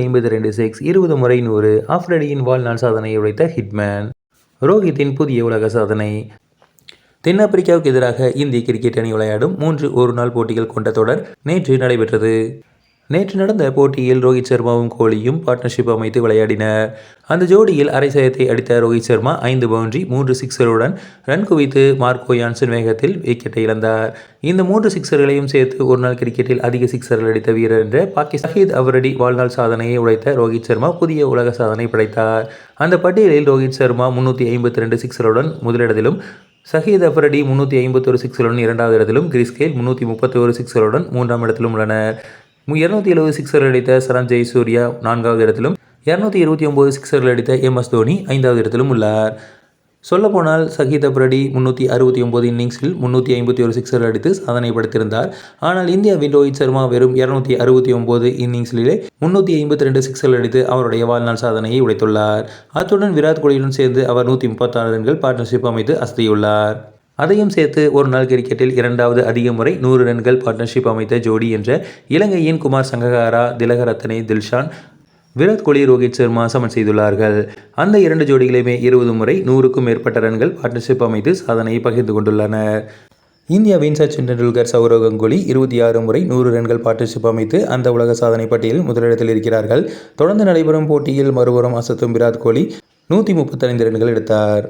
ஐம்பது ரெண்டு சிக்ஸ் இருபது முறை நூறு ஆஃப்ரடியின் வாழ்நாள் சாதனையை உடைத்த ஹிட்மேன். ரோஹித்தின் புதிய உலக சாதனை. தென்னாப்பிரிக்காவுக்கு எதிராக இந்திய கிரிக்கெட் அணி விளையாடும் மூன்று ஒரு நாள் போட்டிகள் கொண்ட தொடர் நேற்று நடைபெற்றது. நேற்று நடந்த போட்டியில் ரோஹித் சர்மாவும் கோலியும் பார்ட்னர்ஷிப் அமைத்து விளையாடினர். அந்த ஜோடியில் அரை சயத்தை அடித்த ரோஹித் சர்மா ஐந்து பவுண்டரி மூன்று சிக்ஸருடன் ரன் குவித்து மார்க்கோ யான்சன் வேகத்தில் விக்கெட்டை இழந்தார். இந்த மூன்று சிக்ஸர்களையும் சேர்த்து ஒரு நாள் கிரிக்கெட்டில் அதிக சிக்ஸர்கள் அடித்த வீரர் என்ற பாகிஸ்தான் சஹீத் அவரடி வாழ்நாள் சாதனையை உழைத்த ரோஹித் சர்மா புதிய உலக சாதனை படைத்தார். அந்த பட்டியலில் ரோஹித் சர்மா முன்னூற்றி ஐம்பத்தி ரெண்டு சிக்ஸருடன் முதலிடத்திலும் சஹீத் அஃபரடி முன்னூற்றி ஐம்பத்தொரு சிக்ஸருடன் இரண்டாவது இடத்திலும் கிரிஸ்கேல் முன்னூற்றி முப்பத்தி ஒரு சிக்ஸருடன் மூன்றாம் இடத்திலும் உள்ளனர். இருநூத்தி எழுபது சிக்ஸர்கள் அடித்த சரண் ஜெயசூர்யா நான்காவது இடத்திலும் இரநூத்தி இருபத்தி ஒம்பது சிக்ஸர்கள் அடித்த எம் எஸ் தோனி ஐந்தாவது இடத்திலும் உள்ளார். சொல்லப்போனால் சஹீத் பிரடி முன்னூற்றி அறுபத்தி ஒம்பது இன்னிங்ஸில் முந்நூற்றி ஐம்பத்தி ஒரு சிக்ஸர்கள் அடித்து சாதனை படுத்திருந்தார். ஆனால் இந்தியாவின் ரோஹித் சர்மா வெறும் இரநூத்தி அறுபத்தி ஒம்பது இன்னிங்ஸிலே முன்னூற்றி ஐம்பத்தி ரெண்டு சிக்ஸர்கள் அடித்து அவருடைய வாழ்நாள் சாதனையை உடைத்துள்ளார். அத்துடன் விராட் கோலியுடன் சேர்ந்து அவர் நூற்றி முப்பத்தாறு ரன்கள் பார்ட்னர்ஷிப் அமைத்து அசதியுள்ளார். அதையும் சேர்த்து ஒரு நாள் கிரிக்கெட்டில் இரண்டாவது அதிக முறை நூறு ரன்கள் பார்ட்னர்ஷிப் அமைத்த ஜோடி என்ற இலங்கையின் குமார் சங்ககாரா திலகரத்தனை தில்ஷான் விராட் கோலி ரோஹித் சர்மா சமன் செய்துள்ளார்கள். அந்த இரண்டு ஜோடிகளையுமே இருபது முறை நூறுக்கும் மேற்பட்ட ரன்கள் பார்ட்னர்ஷிப் அமைத்து சாதனையை பகிர்ந்து கொண்டுள்ளனர். இந்தியாவின் சச்சின் டெண்டுல்கர் சௌரவ் கங்குலி இருபத்தி ஆறு முறை நூறு ரன்கள் பார்ட்னர்ஷிப் அமைத்து அந்த உலக சாதனை பட்டியலில் முதலிடத்தில் இருக்கிறார்கள். தொடர்ந்து நடைபெறும் போட்டியில் மறுபுறம் அசத்தும் விராட் கோலி நூற்றி முப்பத்தைந்து ரன்கள் எடுத்தார்.